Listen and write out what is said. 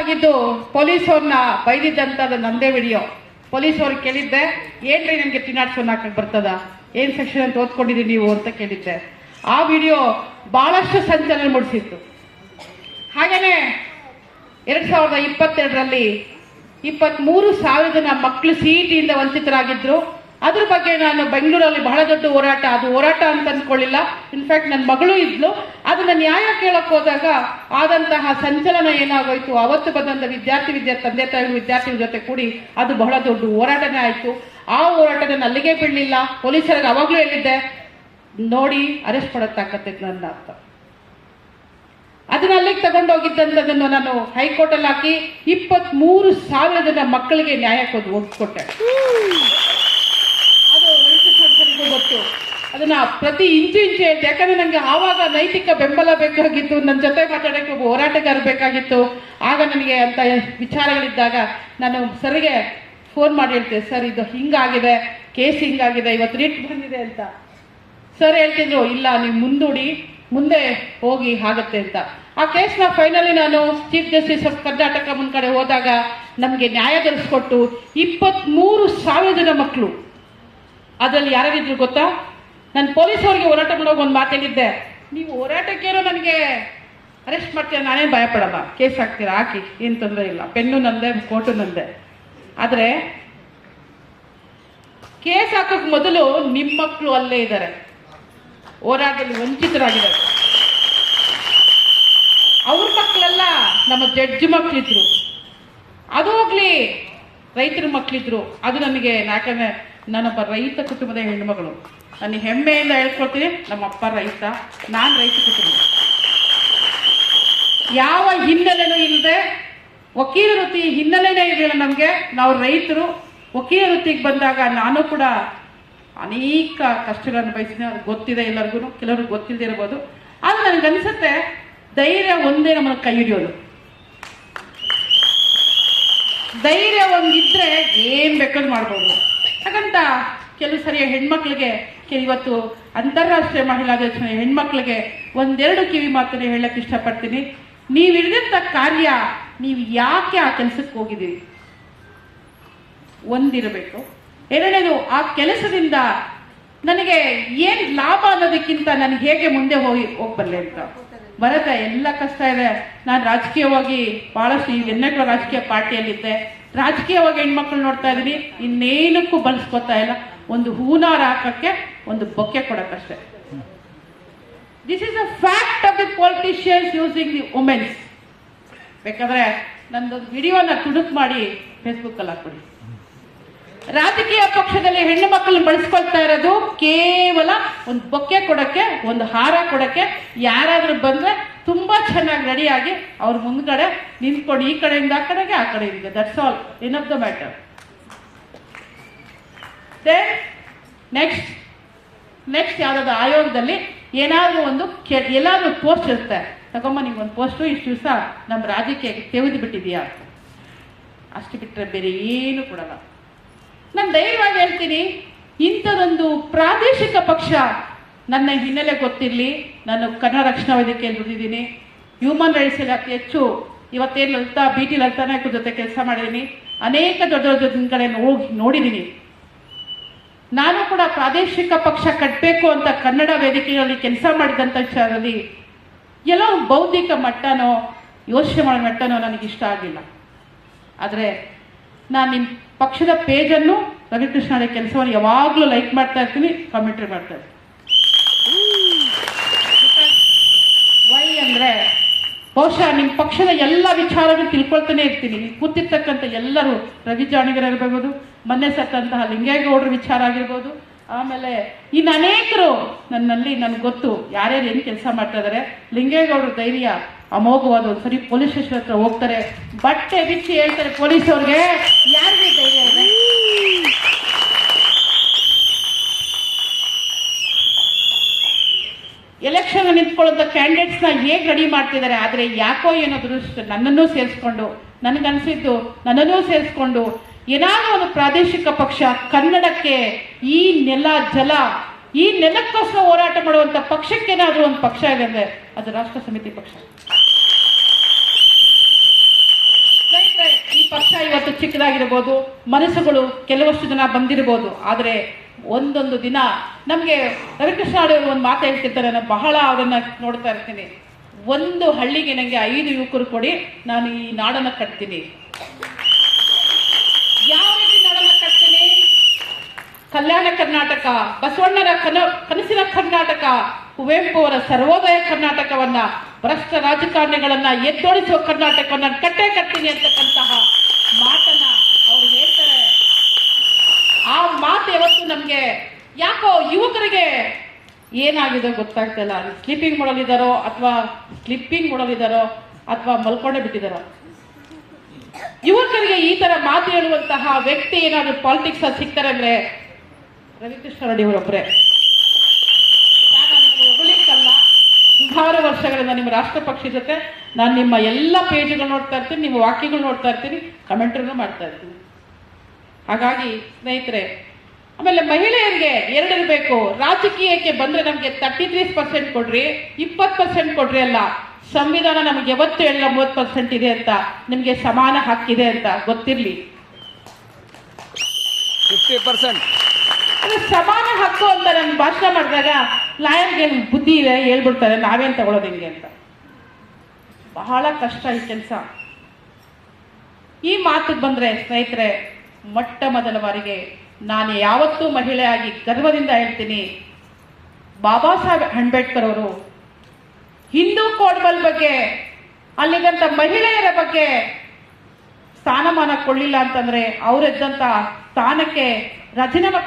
ಆಗಿದ್ದು ಪೊಲೀಸ್ ಅವ್ರನ್ನ ಬೈದಿದ್ದಂತದ್ದು ನಂದೇ ವಿಡಿಯೋ. ಪೊಲೀಸ್ ಅವ್ರಿಗೆ ಕೇಳಿದ್ದೆ, ಏನ್ರಿ ನಿಮ್ಗೆ ತಿನ್ನಾಡ್ಸೋನ್ ಹಾಕಕ್ ಬರ್ತದ? ಏನ್ ಸೆಕ್ಷನ್ ಅಂತ ಓದ್ಕೊಂಡಿದೀನಿ ನೀವು ಅಂತ ಕೇಳಿದ್ದೆ. ಆ ವಿಡಿಯೋ ಬಹಳಷ್ಟು ಸಂಚಲನ ಮೂಡಿಸಿತ್ತು. ಹಾಗೇನೆ ಎರಡ್ ಸಾವಿರದ ಇಪ್ಪತ್ತೆರಡರಲ್ಲಿ ಇಪ್ಪತ್ಮೂರು ಸಾವಿರ ಜನ ಮಕ್ಕಳು ಸಿಇಟಿಯಿಂದ ವಂಚಿತರಾಗಿದ್ರು. ಅದ್ರ ಬಗ್ಗೆ ನಾನು ಬೆಂಗಳೂರಲ್ಲಿ ಬಹಳ ದೊಡ್ಡ ಹೋರಾಟ, ಅದು ಹೋರಾಟ ಅಂತ ಅನ್ಕೊಳ್ಳಿಲ್ಲ. ಇನ್ಫ್ಯಾಕ್ಟ್ ನನ್ನ ಮಗಳು ಇದ್ಲು. ಅದನ್ನ ನ್ಯಾಯ ಕೇಳಕ್ ಹೋದಾಗ ಆದಂತಹ ಸಂಚಲನ ಏನಾಗೋಯ್ತು? ಅವತ್ತು ಬಂದಂತ ವಿದ್ಯಾರ್ಥಿ ವಿದ್ಯಾರ್ಥಿ ತಂದೆ ತಾಯಿ ವಿದ್ಯಾರ್ಥಿಗಳ ಜೊತೆ ಕೂಡಿ ಅದು ಬಹಳ ದೊಡ್ಡ ಹೋರಾಟನೇ ಆಯ್ತು. ಆ ಹೋರಾಟನ ಅಲ್ಲಿಗೆ ಬಿಡಲಿಲ್ಲ. ಪೊಲೀಸರಿಗೆ ಅವಾಗ್ಲೂ ಹೇಳಿದ್ದೆ, ನೋಡಿ ಅರೆಸ್ಟ್ ಮಾಡಕ್ಕಾಗತ್ತೆ ನನ್ನ ಅರ್ಥ ಅದನ್ನ ಅಲ್ಲಿಗೆ ತಗೊಂಡೋಗಿದ್ದಂಥದ್ದನ್ನು ನಾನು ಹೈಕೋರ್ಟ್ ಅಲ್ಲಿ ಹಾಕಿ ಇಪ್ಪತ್ತ್ ಮೂರು ಸಾವಿರ ಜನ ಮಕ್ಕಳಿಗೆ ನ್ಯಾಯ ಕೊಟ್ಟು ಒಪ್ಪಿಕೊಟ್ಟೆ ಅದು ವೆಂಕಟೇಶ್ವರನಿಗೂ ಗೊತ್ತು ಅದನ್ನ ಪ್ರತಿ ಇಂಚು ಇಂಚು ಹೇಳ್ತೆ. ಯಾಕಂದ್ರೆ ನನಗೆ ಆವಾಗ ನೈತಿಕ ಬೆಂಬಲ ಬೇಕಾಗಿತ್ತು ನನ್ನ ಜೊತೆ ಮಾತಾಡಕ್ಕೆ ಒಬ್ಬ ಹೋರಾಟಗಾರ ಬೇಕಾಗಿತ್ತು. ಆಗ ನನಗೆ ಅಂತ ವಿಚಾರಗಳಿದ್ದಾಗ ನಾನು ಸರ್ಗೆ ಫೋನ್ ಮಾಡಿ ಹೇಳ್ತೇನೆ ಸರ್, ಇದು ಹಿಂಗಾಗಿದೆ ಕೇಸ್ ಹಿಂಗಾಗಿದೆ, ಇವತ್ತು ರಿಟ್ ಬಂದಿದೆ ಅಂತ. ಸರ್ ಹೇಳ್ತಿದ್ರು, ಇಲ್ಲ, ನೀವು ಮುಂದೂಡಿ, ಮುಂದೆ ಹೋಗಿ ಆಗತ್ತೆ ಅಂತ. ಆ ಕೇಸ್ನ ಫೈನಲಿ ನಾನು ಚೀಫ್ ಜಸ್ಟಿಸ್ ಆಫ್ ಕರ್ನಾಟಕ ಮುಂದ್ಗಡೆ ಹೋದಾಗ ನಮಗೆ ನ್ಯಾಯ ದೊರಕಿಸ್ಕೊಟ್ಟು ಇಪ್ಪತ್ತ್ಮೂರು ಸಾವಿರ ಜನ ಮಕ್ಕಳು ಅದರಲ್ಲಿ ಯಾರಿದ್ರು ಗೊತ್ತಾ? ನಾನು ಪೊಲೀಸ್ ಅವರಿಗೆ ಹೋರಾಟ ಮಾಡೋಕೆ ಒಂದು ಮಾತು ಹೇಳಿದ್ದೆ. ನೀವು ಹೋರಾಟಕ್ಕೇನೋ ನನಗೆ ಅರೆಸ್ಟ್ ಮಾಡ್ತೀರ ನಾನೇನು ಭಯಪಡಲ್ಲ ಕೇಸ್ ಹಾಕ್ತೀರಾ? ಹಾಕಿ. ಏನು ತೊಂದರೆ ಇಲ್ಲ. ಪೆನ್ನು ನಂದೆ, ಕೋಟು ನಂದೆ. ಆದರೆ ಕೇಸ್ ಹಾಕೋಕ್ಕೆ ಮೊದಲು ನಿಮ್ಮ ಮಕ್ಕಳು ಅಲ್ಲೇ ಇದ್ದಾರೆ ಹೋರಾಟದಲ್ಲಿ ವಂಚಿತರಾಗಿದ್ದಾರೆ. ಅವ್ರ ಮಕ್ಕಳೆಲ್ಲ ನಮ್ಮ ಜಡ್ಜ್ ಮಕ್ಕಳಿದ್ರು ಅದು ಹೋಗ್ಲಿ. ರೈತರ ಮಕ್ಕಳಿದ್ರು ಅದು ನನಗೆ ಯಾಕಂದ್ರೆ ನಾನೊಬ್ಬ ರೈತ ಕುಟುಂಬದ ಹೆಣ್ಣುಮಗಳು. ನಾನು ಹೆಮ್ಮೆಯಿಂದ ಹೇಳ್ಕೊಳ್ತೀನಿ ನಮ್ಮ ಅಪ್ಪ ರೈತ, ನಾನು ರೈತ ಕುಟುಂಬ. ಯಾವ ಹಿನ್ನೆಲೆನೂ ಇಲ್ಲದೆ ವಕೀಲ ವೃತ್ತಿ ಹಿನ್ನೆಲೆನೇ ಇರಲಿಲ್ಲ ನಮಗೆ. ನಾವು ರೈತರು, ವಕೀಲ ವೃತ್ತಿಗೆ ಬಂದಾಗ ನಾನು ಕೂಡ ಅನೇಕ ಕಷ್ಟಗಳನ್ನು ಬಯಸಿದ್ದೀನಿ ಅದು ಗೊತ್ತಿದೆ ಎಲ್ಲರಿಗೂ ಕೆಲವ್ರಿಗೆ ಗೊತ್ತಿಲ್ಲದೆ ಇರ್ಬೋದು. ಆದ್ರೆ ನನಗೆ ಅನ್ಸುತ್ತೆ, ಧೈರ್ಯ ಒಂದೇ ನಮ್ಮನ್ನು ಕೈ ಹಿಡಿಯೋದು. ಧೈರ್ಯ ಒಂದಿದ್ರೆ ಏನ್ ಬೇಕಾದ್ರೂ ಮಾಡ್ಬೋದು. ಹಾಗಂತ ಕೆಲವು ಸರಿಯ ಹೆಣ್ಮಕ್ಳಿಗೆ ಇವತ್ತು ಅಂತಾರಾಷ್ಟ್ರೀಯ ಮಹಿಳಾ ದಿವಸ ಹೆಣ್ಮಕ್ಳಿಗೆ ಒಂದೆರಡು ಕಿವಿ ಮಾತನ್ನು ಹೇಳಕ್ ಇಷ್ಟಪಡ್ತೀನಿ. ನೀವು ಹಿಡಿದಂತ ಕಾರ್ಯ ನೀವು ಯಾಕೆ ಆ ಕೆಲಸಕ್ಕೆ ಹೋಗಿದ್ದೀರಿ? ಒಂದಿರಬೇಕು. ಎರಡನೇದು, ಆ ಕೆಲಸದಿಂದ ನನಗೆ ಏನು ಲಾಭ ಅನ್ನೋದಕ್ಕಿಂತ ನನಗೆ ಹೇಗೆ ಮುಂದೆ ಹೋಗಿ ಹೋಗ್ಬಲ್ಲೆ ಅಂತ. ಬರತ್ತೆ ಎಲ್ಲ ಕಷ್ಟ ಇದೆ. ನಾನು ರಾಜಕೀಯವಾಗಿ ಭಾಳಷ್ಟು ಈ ಎನ್ನೆಟ್ವ ರಾಜಕೀಯ ಪಾರ್ಟಿಯಲ್ಲಿದ್ದೆ. ರಾಜಕೀಯವಾಗಿ ಹೆಣ್ಮಕ್ಳು ನೋಡ್ತಾ ಇದೀನಿ. ಇನ್ನೇನಕ್ಕೂ ಬಳಸ್ಕೊತಾ ಇಲ್ಲ. ಒಂದು ಹೂನಾರ ಹಾಕಕ್ಕೆ ಒಂದು bouquet ಕೊಡಕ್ಕಷ್ಟೇ. This is a fact of the politicians using the womens ಬೇಕಾದ್ರೆ ನಂದೊಂದು ವಿಡಿಯೋನ ತುಣುಕ್ ಮಾಡಿ ಫೇಸ್ಬುಕ್ ಅಲ್ಲಿ ಹಾಕ್ಬಿಡಿ. ರಾಜಕೀಯ ಪಕ್ಷದಲ್ಲಿ ಹೆಣ್ಣು ಮಕ್ಕಳನ್ನ ಬಳಸ್ಕೊಳ್ತಾ ಇರೋದು ಕೇವಲ ಒಂದು ಬೊಕ್ಕೆ ಕೊಡಕ್ಕೆ, ಒಂದು ಹಾರ ಕೊಡಕ್ಕೆ ಯಾರಾದ್ರೂ ಬಂದ್ರೆ ತುಂಬಾ ಚೆನ್ನಾಗಿ ರೆಡಿಯಾಗಿ ಅವ್ರ ಮುಂದ್ಗಡೆ ನಿಂತ್ಕೊಂಡು ಈ ಕಡೆಯಿಂದ ಆ ಕಡೆಗೆ ಆ ಕಡೆಯಿಂದ. That's all in of the matter then next next ಯಾವುದಾದ್ರು ಆಯೋಗದಲ್ಲಿ ಏನಾದರೂ ಒಂದು ಕೆ- ಎಲ್ಲಾದರೂ ಪೋಸ್ಟ್ ಇರುತ್ತೆ. ತಗೊಂಬ ನಿಮ್ಗೆ ಒಂದು ಪೋಸ್ಟು ಇಷ್ಟು ದಿವಸ ನಮ್ಮ ರಾಜಕೀಯಕ್ಕೆ ತೆಗೆದು ಬಿಟ್ಟಿದೀಯಾ ಅಷ್ಟು ಬಿಟ್ಟರೆ ಬೇರೆ ಏನು ಕೊಡಲ್ಲ. ನಾನು ಧೈರ್ಯವಾಗಿ ಹೇಳ್ತೀನಿ, ಇಂಥದೊಂದು ಪ್ರಾದೇಶಿಕ ಪಕ್ಷ ನನ್ನ ಹಿನ್ನೆಲೆ ಗೊತ್ತಿರಲಿ. ನಾನು ಕನ್ನಡ ರಕ್ಷಣಾ ವೇದಿಕೆಯಲ್ಲಿ ದುಡಿದಿದ್ದೀನಿ ಹ್ಯೂಮನ್ ರೈಟ್ಸ್ ಅತಿ ಹೆಚ್ಚು ಇವತ್ತೇನು ಲಲಿತಾ ಬಿ ಟಿ ಲಲಿತಾ ನಾಯ್ಕ ಜೊತೆ ಕೆಲಸ ಮಾಡಿದ್ದೀನಿ. ಅನೇಕ ದೊಡ್ಡ ದೊಡ್ಡ ಕಡೆ ಹೋಗಿ ನೋಡಿದ್ದೀನಿ. ನಾನು ಕೂಡ ಪ್ರಾದೇಶಿಕ ಪಕ್ಷ ಕಟ್ಟಬೇಕು ಅಂತ ಕನ್ನಡ ವೇದಿಕೆಯಲ್ಲಿ ಕೆಲಸ ಮಾಡಿದಂಥ ವಿಚಾರದಲ್ಲಿ ಎಲ್ಲ ಬೌದ್ಧಿಕ ಮಟ್ಟನೋ, ಯೋಚನೆ ಮಾಡೋ ಮಟ್ಟನೋ ನನಗೆ ಇಷ್ಟ ಆಗಿಲ್ಲ. ಆದರೆ ನಾನು ನಿಮ್ಮ ಪಕ್ಷದ ಪೇಜನ್ನು ರವಿಕೃಷ್ಣ ಕೆಲಸವನ್ನು ಯಾವಾಗಲೂ ಲೈಕ್ ಮಾಡ್ತಾ ಇರ್ತೀನಿ ಕಮೆಂಟ್ರಿ ಮಾಡ್ತಾ ಇರ್ತೀನಿ. ವೈ ಅಂದರೆ ಬಹುಶಃ ನಿಮ್ಮ ಪಕ್ಷದ ಎಲ್ಲ ವಿಚಾರಗಳು ತಿಳ್ಕೊಳ್ತಾನೆ ಇರ್ತೀನಿ. ಕೂತಿರ್ತಕ್ಕಂಥ ಎಲ್ಲರೂ ರವಿ ಜಾಣಗರಿರ್ಬೋದು ಮೊನ್ನೆ ಸತ್ತಂತಹ ಲಿಂಗೇಗೌಡರ ವಿಚಾರ ಆಗಿರ್ಬೋದು, ಆಮೇಲೆ ಇನ್ನು ಅನೇಕರು ನನ್ನಲ್ಲಿ ನನಗೆ ಗೊತ್ತು ಯಾರ್ಯಾರು ಏನು ಕೆಲಸ ಮಾಡ್ತಾ ಇದ್ದಾರೆ ಲಿಂಗೇಗೌಡರ ಧೈರ್ಯ ಅಮೋಘವಾದ ಒಂದು ಸರಿ ಪೊಲೀಸ್ ಸ್ಟೇಷನ್ ಹತ್ರ ಹೋಗ್ತಾರೆ. ಬಟ್ಟೆ ಬಿಚ್ಚಿ ಹೇಳ್ತಾರೆ ಪೊಲೀಸ್ ಅವ್ರಿಗೆ ಯಾರಿಗೆ ಧೈರ್ಯ ಇದೆ? ಎಲೆಕ್ಷನ್ ನಿಂತ್ಕೊಳ್ಳುವಂಥ ಕ್ಯಾಂಡಿಡೇಟ್ಸ್ನ ಹೇಗೆ ರೆಡಿ ಮಾಡ್ತಿದ್ದಾರೆ? ಆದರೆ ಯಾಕೋ ಏನೋ ದುರದೃಷ್ಟ, ನನ್ನನ್ನು ಸೇರಿಸ್ಕೊಂಡು, ನನಗನ್ಸಿದ್ದು ನನ್ನನ್ನು ಸೇರಿಸ್ಕೊಂಡು ಏನಾದರೂ ಒಂದು ಪ್ರಾದೇಶಿಕ ಪಕ್ಷ ಕನ್ನಡಕ್ಕೆ ಈ ನೆಲ ಜಲ, ಈ ನೆಲಕ್ಕೋಸ್ಕರ ಹೋರಾಟ ಮಾಡುವಂಥ ಪಕ್ಷಕ್ಕೇನಾದರೂ ಒಂದು ಪಕ್ಷ ಇದೆ ಅಂದರೆ ಅದು ರಾಷ್ಟ್ರ ಸಮಿತಿ ಪಕ್ಷ ಇವತ್ತು ಚಿಕ್ಕದಾಗಿರ್ಬೋದು, ಮನಸ್ಸುಗಳು ಕೆಲವಷ್ಟು ಜನ ಬಂದಿರ್ಬೋದು, ಆದರೆ ಒಂದೊಂದು ದಿನ. ನಮಗೆ ರವಿಕೃಷ್ಣ ಅವರು ಒಂದು ಮಾತು ಹೇಳ್ತಿರ್ತಾರೆ, ನಾನು ಬಹಳ ಅವರನ್ನು ನೋಡ್ತಾ ಇರ್ತೀನಿ. ಒಂದು ಹಳ್ಳಿಗೆ ನನಗೆ ಐದು ಯುವಕರು ಕೊಡಿ, ನಾನು ಈ ನಾಡನ್ನ ಕಟ್ತೀನಿ. ಯಾವ ರೀತಿ ನಾಡನ್ನು ಕಟ್ತೀನಿ? ಕಲ್ಯಾಣ ಕರ್ನಾಟಕ ಬಸವಣ್ಣನ ಕನ, ಕನಸಿನ ಕರ್ನಾಟಕ ಕುವೆಂಪು ಅವರ ಸರ್ವೋದಯ ಕರ್ನಾಟಕವನ್ನ, ಭ್ರಷ್ಟ ರಾಜಕಾರಣಿಗಳನ್ನ ಎದ್ದೋಡಿಸುವ ಕರ್ನಾಟಕವನ್ನ ಕಟ್ಟೆ ಕಟ್ತೀನಿ ಅಂತಕ್ಕಂತಹ ಮಾತನ್ನ ಅವರು ಹೇಳ್ತಾರೆ. ಆ ಮಾತು ಯಾವತ್ತು ನಮ್ಗೆ ಯಾಕೋ ಯುವಕರಿಗೆ ಏನಾಗಿದೆ ಗೊತ್ತಾಗ್ತಾ ಇಲ್ಲ. ಸ್ಲೀಪಿಂಗ್ ಮಾಡಲಿದ್ದಾರೋ ಅಥವಾ ಸ್ಲಿಪ್ಪಿಂಗ್ ಮಾಡಲಿದ್ದಾರೋ ಅಥವಾ ಮಲ್ಕೊಂಡೇ ಬಿಟ್ಟಿದ್ದಾರೋ? ಯುವಕರಿಗೆ ಈ ತರ ಮಾತು ಹೇಳುವಂತಹ ವ್ಯಕ್ತಿ ಏನಾದ್ರು ಪಾಲಿಟಿಕ್ಸ್ ಸಿಗ್ತಾರೆ ಅಂದ್ರೆ ರವಿಕೃಷ್ಣ ರೆಡ್ಡಿ ಅವರೊಬ್ಬರೇ ಸುಮಾರು ವರ್ಷಗಳಿಂದ ನಿಮ್ಮ ರಾಷ್ಟ್ರ ಪಕ್ಷಿ ಜೊತೆ ನಾನು ನಿಮ್ಮ ಎಲ್ಲ ಪೇಜ್ಗಳು ನೋಡ್ತಾ ಇರ್ತೀನಿ, ನಿಮ್ಮ ವಾಕ್ಯಗಳು ನೋಡ್ತಾ ಇರ್ತೀನಿ ಕಮೆಂಟ್ರಿನೂ ಮಾಡ್ತಾ ಇರ್ತೀನಿ. ಹಾಗಾಗಿ ಸ್ನೇಹಿತರೆ ಆಮೇಲೆ ಮಹಿಳೆಯರಿಗೆ ಎರಡಿರಬೇಕು ರಾಜಕೀಯಕ್ಕೆ ಬಂದ್ರೆ ನಮಗೆ ತರ್ಟಿ ತ್ರೀ ಪರ್ಸೆಂಟ್ ಕೊಡ್ರಿ ಇಪ್ಪತ್ತು ಪರ್ಸೆಂಟ್ ಕೊಡ್ರಿ ಅಲ್ಲ. ಸಂವಿಧಾನ ನಮಗೆ ಯಾವತ್ತು ಎಲ್ಲ ಮೂವತ್ತು ಪರ್ಸೆಂಟ್ ಇದೆ ಅಂತ. ನಿಮಗೆ ಸಮಾನ ಹಕ್ಕಿದೆ ಅಂತ. ಗೊತ್ತಿರಲಿ? ಫಿಫ್ಟಿ ಪರ್ಸೆಂಟ್ ಸಮಾನ ಹಕ್ಕು ಅಂತ ನಾನು ಭಾಷಣ ಮಾಡಿದಾಗ ಲಾಯರ್ಗೆ ಬುದ್ಧಿ ಇದೆ ಹೇಳ್ಬಿಡ್ತಾರೆ ನಾವೇನ್ ತಗೊಳ್ಳೋದು ಹೆಂಗೆ ಅಂತ. ಬಹಳ ಕಷ್ಟ ಈ ಕೆಲಸ. ಈ ಮಾತಿಗೆ ಬಂದ್ರೆ ಸ್ನೇಹಿತರೆ ಮೊಟ್ಟ ಮೊದಲ ಬಾರಿಗೆ ನಾನು ಯಾವತ್ತೂ ಮಹಿಳೆಯಾಗಿ ಗರ್ವದಿಂದ ಹೇಳ್ತೀನಿ, ಬಾಬಾ ಸಾಹೇಬ್ ಅಂಬೇಡ್ಕರ್ ಅವರು ಹಿಂದೂ ಕೋಡ್ಬಲ್ ಬಗ್ಗೆ ಅಲ್ಲಿಗಂತ ಮಹಿಳೆಯರ ಬಗ್ಗೆ ಸ್ಥಾನಮಾನ ಕೊಳ್ಳಿಲ್ಲ ಅಂತಂದ್ರೆ ಅವರೆದ್ದಂಥ ಸ್ಥಾನಕ್ಕೆ ರಾಜೀನಾಮೆ